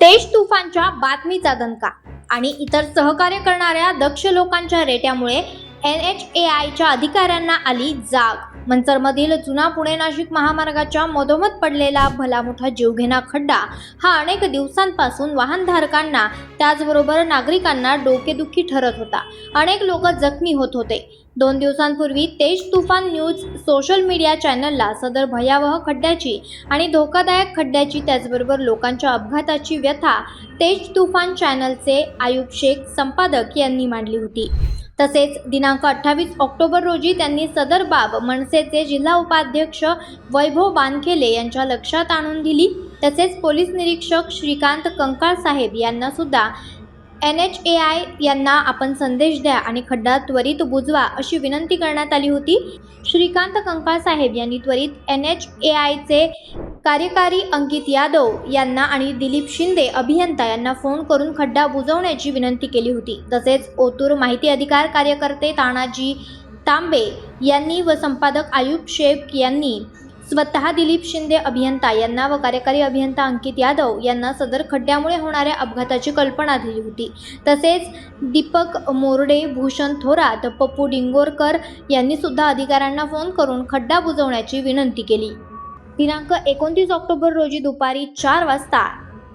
तेज तुफानच्या बातमीचा दणका आणि इतर सहकार्य करणाऱ्या दक्ष लोकांच्या रेट्यामुळे एन एच ए आयच्या अधिकाऱ्यांना आली जाग. मंचरमधील जुना पुणे नाशिक महामार्गाच्या मधोमध पडलेला भला मोठा जीवघेणा खड्डा हा अनेक दिवसांपासून वाहनधारकांना त्याचबरोबर नागरिकांना डोकेदुखी ठरत होता. अनेक लोक जखमी होत होते. दोन दिवसांपूर्वी तेज तुफान न्यूज सोशल मीडिया चॅनलला सदर भयावह खड्ड्याची आणि धोकादायक खड्ड्याची त्याचबरोबर लोकांच्या अपघाताची व्यथा तेज तुफान चॅनलचे आयुब शेख संपादक यांनी मांडली होती. तसेच दिनांक अठ्ठावीस ऑक्टोबर रोजी त्यांनी सदर बाब मनसेचे जिल्हा उपाध्यक्ष वैभव बानखेले यांच्या लक्षात आणून दिली. तसेच पोलीस निरीक्षक श्रीकांत कंकाळ साहेब यांना सुद्धा एन एच ए आय यांना आपण संदेश द्या आणि खड्डा त्वरित बुजवा अशी विनंती करण्यात आली होती. श्रीकांत कंकाळ साहेब यांनी त्वरित एन एच ए आयचे कार्यकारी अंकित यादव यांना आणि दिलीप शिंदे अभियंता यांना फोन करून खड्डा बुजवण्याची विनंती केली होती. तसेच ओतूर माहिती अधिकार कार्यकर्ते तानाजी तांबे यांनी व संपादक आयुब शेख यांनी स्वतः दिलीप शिंदे अभियंता यांना व कार्यकारी अभियंता अंकित यादव यांना सदर खड्ड्यामुळे होणाऱ्या अपघाताची कल्पना दिली होती. तसेच दीपक मोरडे भूषण थोरात पप्पू डिंगोरकर यांनी सुद्धा अधिकाऱ्यांना फोन करून खड्डा बुजवण्याची विनंती केली. दिनांक एकोणतीस ऑक्टोबर रोजी दुपारी चार वाजता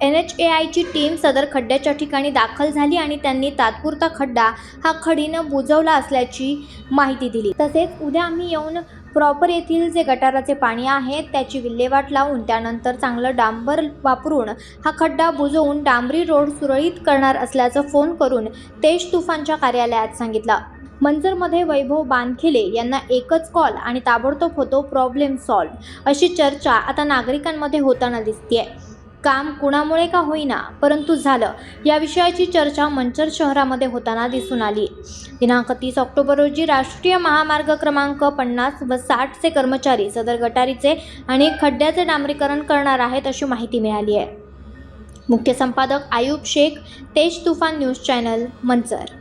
एन एच ए आयची टीम सदर खड्ड्याच्या ठिकाणी दाखल झाली आणि त्यांनी तात्पुरता खड्डा हा खडीनं बुजवला असल्याची माहिती दिली. तसेच उद्या आम्ही येऊन प्रॉपर येथील जे गटाराचे पाणी आहे त्याची विल्हेवाट लावून त्यानंतर चांगलं डांबर वापरून हा खड्डा बुजवून डांबरी रोड सुरळीत करणार असल्याचं फोन करून तेज तुफानच्या कार्यालयात सांगितलं. मंजरमध्ये वैभव बानखिले यांना एकच कॉल आणि ताबडतोब होतो प्रॉब्लेम सॉल्व अशी चर्चा आता नागरिकांमध्ये होताना दिसते काम कुणामुळे का होईना परंतु झालं. या विषयाची चर्चा मंचर शहरामध्ये होताना दिसून आली. दिनांक तीस ऑक्टोबर रोजी राष्ट्रीय महामार्ग क्रमांक पन्नास व साठचे कर्मचारी सदर गटारीचे आणि खड्ड्याचे डांबरीकरण करणार आहेत अशी माहिती मिळाली आहे मुख्य संपादक आयुब शेख तेज तुफान न्यूज चॅनल मंचर.